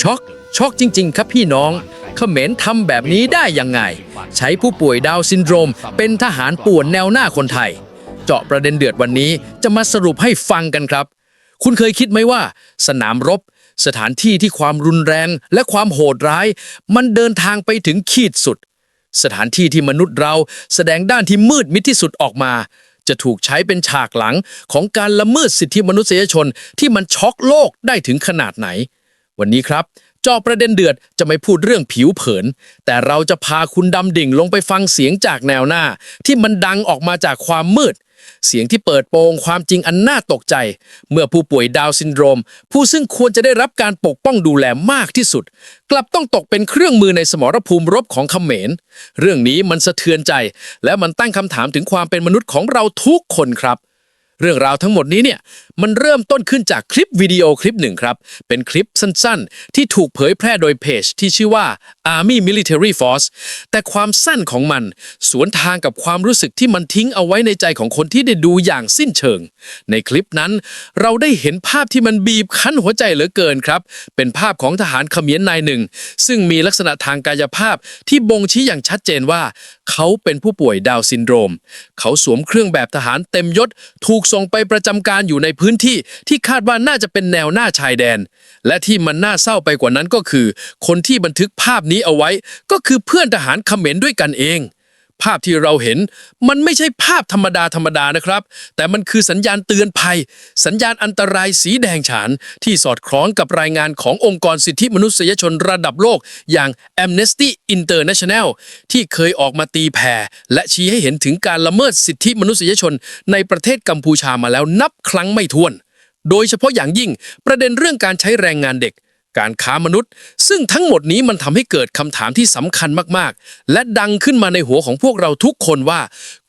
ช็อกช็อกจริง ๆ ครับพี่น้องเขมรทำแบบนี้ได้ยังไง ใช้ผู้ป่วยดาวซินโดรม เป็นทหารป่วนแนวหน้าคนไทย เจาะประเด็นเดือดวันนี้จะมาสรุปให้ฟังกันครับ คุณเคยคิดไหมว่า สนามรบ สถานที่ที่ความรุนแรงและความโหดร้าย มันเดินทางไปถึงขีดสุด สถานที่ที่มนุษย์เราแสดงด้านที่มืดมิดที่สุดออกมา จะถูกใช้เป็นฉากหลังของการละเมิดสิทธิมนุษยชนที่มันช็อกโลกได้ถึงขนาดไหน วันนี้ครับจอประเด็นเดือดจะไม่พูดเรื่องผิวเผิน แต่เราจะพาคุณดำดิ่งลงไปฟังเสียงจากแนวหน้า ที่มันดังออกมาจากความมืด เสียงที่เปิดโปงความจริงอันน่าตกใจ เมื่อผู้ป่วยดาวซินโดรม ผู้ซึ่งควรจะได้รับการปกป้องดูแลมากที่สุด กลับต้องตกเป็นเครื่องมือในสมรภูมิรบของเขมร เรื่องนี้มันสะเทือนใจ และมันตั้งคำถามถึงความเป็นมนุษย์ของเราทุกคนครับ เรื่องราวทั้งหมดนี้เนี่ยมันเริ่มต้นขึ้นจากคลิปวิดีโอคลิปหนึ่งครับ เป็นคลิปสั้นๆ ที่ถูกเผยแพร่โดยเพจที่ชื่อว่า Army Military Force แต่ความสั้นของมัน สวนทางกับความรู้สึกที่มันทิ้งเอาไว้ในใจของคนที่ได้ดูอย่างสิ้นเชิง ในคลิปนั้น เราได้เห็นภาพที่มันบีบคั้นหัวใจเหลือเกินครับ เป็นภาพของทหารเขมรนายหนึ่ง ซึ่งมีลักษณะทางกายภาพที่บ่งชี้อย่างชัดเจนว่า เขาเป็นผู้ป่วยดาวซินโดรม เขาสวมเครื่องแบบทหารเต็มยศ ถูกส่งไปประจำการอยู่ในพื้นที่ที่คาดว่าน่าจะเป็นแนวหน้าชายแดน และที่มันน่าเศร้าไปกว่านั้นก็คือ คนที่บันทึกภาพนี้เอาไว้ ก็คือเพื่อนทหารเขมรด้วยกันเอง ภาพที่เราเห็นมันไม่ใช่ภาพธรรมดาธรรมดานะครับ แต่มันคือสัญญาณเตือนภัย สัญญาณอันตรายสีแดงฉาน ที่สอดคล้องกับรายงานขององค์กรสิทธิมนุษยชนระดับโลก อย่าง Amnesty International ที่เคยออกมาตีแผ่และชี้ให้เห็นถึงการละเมิดสิทธิมนุษยชน ในประเทศกัมพูชามาแล้วนับครั้งไม่ถ้วน โดยเฉพาะอย่างยิ่งประเด็นเรื่องการใช้แรงงานเด็ก การค้ามนุษย์ ซึ่งทั้งหมดนี้มันทำให้เกิดคำถามที่สำคัญมากๆ และดังขึ้นมาในหัวของพวกเราทุกคนว่า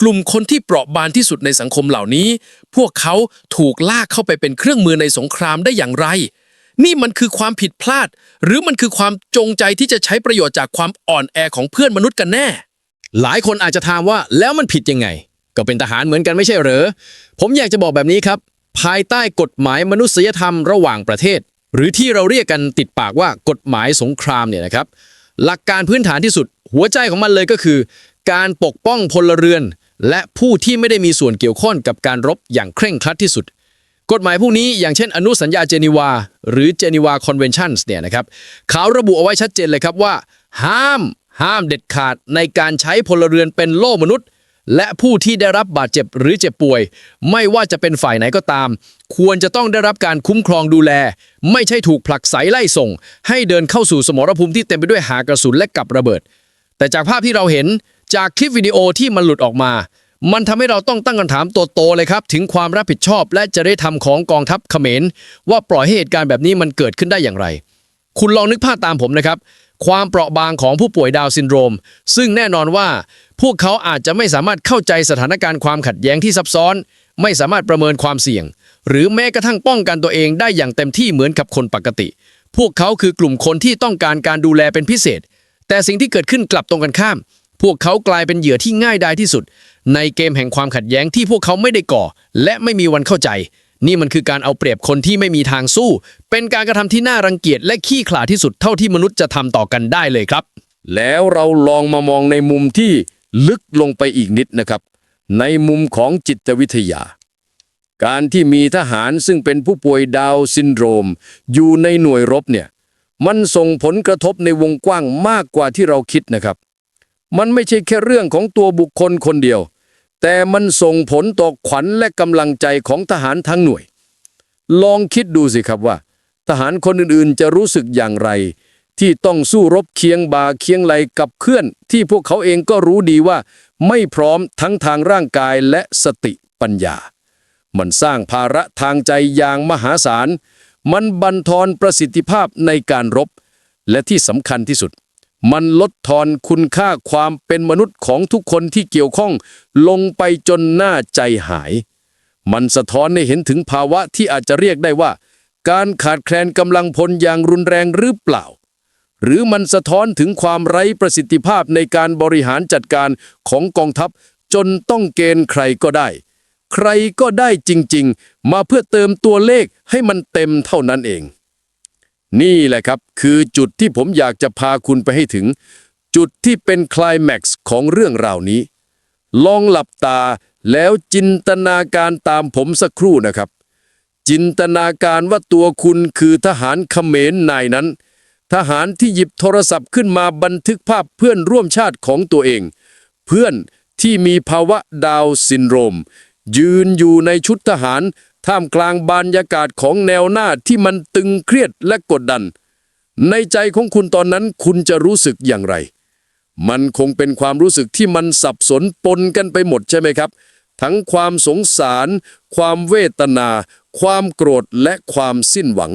กลุ่มคนที่เปราะบางที่สุดในสังคมเหล่านี้ พวกเขาถูกลากเข้าไปเป็นเครื่องมือในสงครามได้อย่างไร นี่มันคือความผิดพลาด หรือมันคือความจงใจที่จะใช้ประโยชน์จากความอ่อนแอของเพื่อนมนุษย์กันแน่ หลายคนอาจจะถามว่าแล้วมันผิดยังไง ก็เป็นทหารเหมือนกันไม่ใช่เหรอผมอยากจะบอกแบบนี้ครับ ภายใต้กฎหมายมนุษยธรรมระหว่างประเทศ หรือที่เราเรียกกันติดปากว่ากฎหมายสงครามเนี่ยนะครับ หลักการพื้นฐานที่สุดหัวใจของมันเลยก็คือ การปกป้องพลเรือน และผู้ที่ไม่ได้มีส่วนเกี่ยวข้องกับการรบอย่างเคร่งครัดที่สุด กฎหมายพวกนี้อย่างเช่น อนุสัญญาเจนีวา หรือเจนีวาคอนเวนชั่นเนี่ยนะครับเขาระบุเอาไว้ชัดเจนเลยครับว่า ห้าม ห้ามเด็ดขาดในการใช้พลเรือนเป็นโล่มนุษย์ และผู้ที่ได้รับบาดเจ็บหรือเจ็บป่วย ไม่ว่าจะเป็นฝ่ายไหนก็ตาม ควรจะต้องได้รับการคุ้มครองดูแล ไม่ใช่ถูกผลักไสไล่ส่ง ให้เดินเข้าสู่สมรภูมิที่เต็มไปด้วยหากระสุนและกับระเบิด แต่จากภาพที่เราเห็นจากคลิปวิดีโอที่มันหลุดออกมา มันทำให้เราต้องตั้งคำถามตัวโตเลยครับ ถึงความรับผิดชอบและจะได้ทำของกองทัพเขมร ว่าปล่อยให้เหตุการณ์แบบนี้มันเกิดขึ้นได้อย่างไร คุณลองนึกภาพตามผมนะครับ ความเปราะบางของผู้ป่วยดาวซินโดรม ซึ่งแน่นอนว่า พวกเขาอาจจะไม่สามารถเข้าใจสถานการณ์ความขัดแย้งที่ซับซ้อน ไม่สามารถประเมินความเสี่ยง หรือแม้กระทั่งป้องกันตัวเองได้อย่างเต็มที่เหมือนกับคนปกติ พวกเขาคือกลุ่มคนที่ต้องการการดูแลเป็นพิเศษ แต่สิ่งที่เกิดขึ้นกลับตรงกันข้าม พวกเขากลายเป็นเหยื่อที่ง่ายดายที่สุด ในเกมแห่งความขัดแย้งที่พวกเขาไม่ได้ก่อ และไม่มีวันเข้าใจ นี่มันคือการเอาเปรียบคนที่ไม่มีทางสู้ เป็นการกระทำที่น่ารังเกียจและขี้ขลาดที่สุดเท่าที่มนุษย์จะทำต่อกันได้เลยครับ แล้วเราลองมามองในมุมที่ลึกลงไปอีกนิดนะครับ ในมุมของจิตวิทยา การที่มีทหารซึ่งเป็นผู้ป่วยดาวซินโดรม อยู่ในหน่วยรบเนี่ยมันส่งผลกระทบในวงกว้างมากกว่าที่เราคิดนะครับ มันไม่ใช่แค่เรื่องของตัวบุคคลคนเดียว แต่มันส่งผลต่อขวัญและกำลังใจของทหารทั้งหน่วย ลองคิดดูสิครับว่า ทหารคนอื่นๆ จะรู้สึกอย่างไร ที่ต้องสู้รบเคียงบ่าเคียงไหลกับเพื่อน ที่พวกเขาเองก็รู้ดีว่า ไม่พร้อมทั้งทางร่างกายและสติปัญญา มันสร้างภาระทางใจอย่างมหาศาล มันบั่นทอนประสิทธิภาพในการรบ และที่สำคัญที่สุด มันลดทอนคุณค่าความเป็นมนุษย์ของทุกคนที่เกี่ยวข้องลงไปจนหน้าใจหาย มันสะท้อนให้เห็นถึงภาวะที่อาจจะเรียกได้ว่า การขาดแคลนกำลังพลอย่างรุนแรงหรือเปล่า หรือมันสะท้อนถึงความไร้ประสิทธิภาพในการบริหารจัดการของกองทัพ จนต้องเกณฑ์ใครก็ได้ ใครก็ได้จริง ๆ มาเพื่อเติมตัวเลขให้มันเต็มเท่านั้นเอง นี่แหละครับคือจุดที่ผมอยากจะพาคุณไปให้ถึง จุดที่เป็นคลแม็กซ์ของเรื่องราวนี้ ลองหลับตาแล้วจินตนาการตามผมสักครู่นะครับ จินตนาการว่าตัวคุณคือทหารเขมรนายนั้น ทหารที่หยิบโทรศัพท์ขึ้นมาบันทึกภาพเพื่อนร่วมชาติของตัวเอง เพื่อนที่มีภาวะดาวซินโดรม ยืนอยู่ในชุดทหาร ท่ามกลางบรรยากาศของแนวหน้าที่มันตึงเครียดและกดดัน ในใจของคุณตอนนั้นคุณจะรู้สึกอย่างไร มันคงเป็นความรู้สึกที่มันสับสนปนกันไปหมดใช่ไหมครับ ทั้งความสงสาร ความเวทนา ความโกรธและความสิ้นหวัง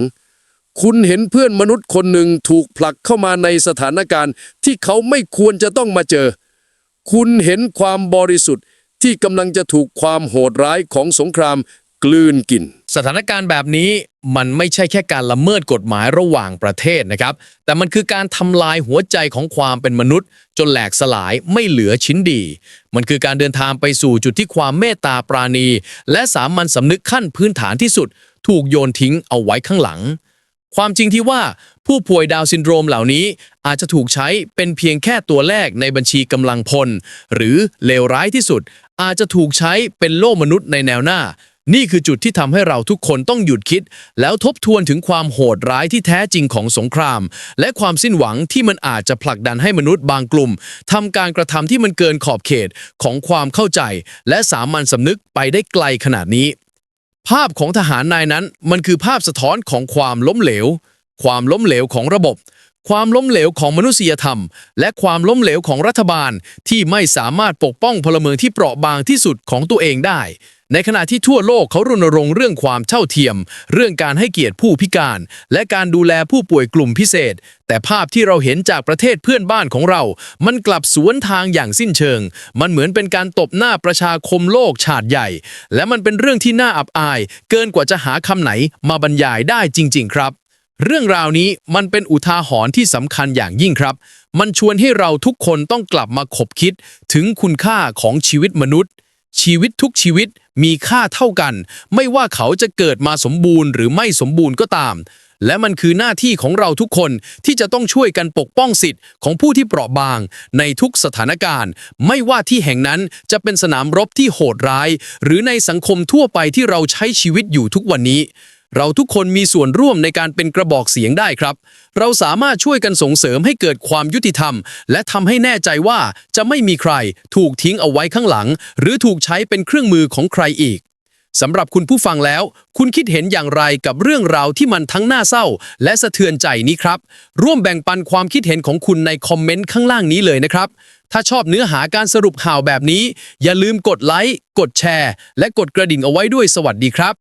คุณเห็นเพื่อนมนุษย์คนหนึ่งถูกผลักเข้ามาในสถานการณ์ที่เขาไม่ควรจะต้องมาเจอ คุณเห็นความบริสุทธิ์ ที่กำลังจะถูกความโหดร้ายของสงครามกลืนกิน สถานการณ์แบบนี้มันไม่ใช่แค่การละเมิดกฎหมายระหว่างประเทศนะครับ แต่มันคือการทำลายหัวใจของความเป็นมนุษย์ จนแหลกสลายไม่เหลือชิ้นดี มันคือการเดินทางไปสู่จุดที่ความเมตตาปราณี และสามัญสำนึกขั้นพื้นฐานที่สุด ถูกโยนทิ้งเอาไว้ข้างหลัง ความจริงที่ว่าผู้ป่วยดาวซินโดรมเหล่านี้อาจจะถูกใช้เป็นเพียงแค่ตัวแรกในบัญชีกำลังพล หรือเลวร้ายที่สุด อาจจะถูกใช้เป็นโล่มนุษย์ในแนวหน้า นี่คือจุดที่ทำให้เราทุกคนต้องหยุดคิด แล้วทบทวนถึงความโหดร้ายที่แท้จริงของสงคราม และความสิ้นหวังที่มันอาจจะผลักดันให้มนุษย์บางกลุ่มทำการกระทำที่มันเกินขอบเขตของความเข้าใจ และสามัญสำนึกไปได้ไกลขนาดนี้ ภาพของทหารนายนั้นมันคือภาพสะท้อนของความล้มเหลว ความล้มเหลวของระบบ ความล้มเหลวของมนุษยธรรม และความล้มเหลวของรัฐบาลที่ไม่สามารถปกป้องพลเมืองที่เปราะบางที่สุดของตัวเองได้ ในขณะที่ทั่วโลกเขารณรงค์เรื่องความเท่าเทียม เรื่องการให้เกียรติผู้พิการ และการดูแลผู้ป่วยกลุ่มพิเศษ แต่ภาพที่เราเห็นจากประเทศเพื่อนบ้านของเรา มันกลับสวนทางอย่างสิ้นเชิง มันเหมือนเป็นการตบหน้าประชาคมโลกชาติใหญ่ และมันเป็นเรื่องที่น่าอับอาย เกินกว่าจะหาคำไหนมาบรรยายได้จริง ๆ ครับ เรื่องราวนี้มันเป็นอุทาหรณ์ที่สำคัญอย่างยิ่งครับ มันชวนให้เราทุกคนต้องกลับมาคบคิดถึงคุณค่าของชีวิตมนุษย์ ชีวิตทุกชีวิตมีค่าเท่ากัน ไม่ว่าเขาจะเกิดมาสมบูรณ์หรือไม่สมบูรณ์ก็ตาม และมันคือหน้าที่ของเราทุกคนที่จะต้องช่วยกันปกป้องสิทธิ์ของผู้ที่เปราะบาง ในทุกสถานการณ์ ไม่ว่าที่แห่งนั้นจะเป็นสนามรบที่โหดร้าย หรือในสังคมทั่วไปที่เราใช้ชีวิตอยู่ทุกวันนี้ เราทุกคนมีส่วนร่วมในการเป็นกระบอกเสียงได้ครับ เราสามารถช่วยกันส่งเสริมให้เกิดความยุติธรรม และทำให้แน่ใจว่าจะไม่มีใครถูกทิ้งเอาไว้ข้างหลัง หรือถูกใช้เป็นเครื่องมือของใครอีกสำหรับคุณผู้ฟังแล้ว คุณคิดเห็นอย่างไรกับเรื่องราวที่มันทั้งน่าเศร้า และสะเทือนใจนี้ครับ ร่วมแบ่งปันความคิดเห็นของคุณในคอมเมนต์ข้างล่างนี้เลยนะครับ ถ้าชอบเนื้อหาการสรุปข่าวแบบนี้ อย่าลืมกดไลค์ กดแชร์ และกดกระดิ่งเอาไว้ด้วยสวัสดีครับ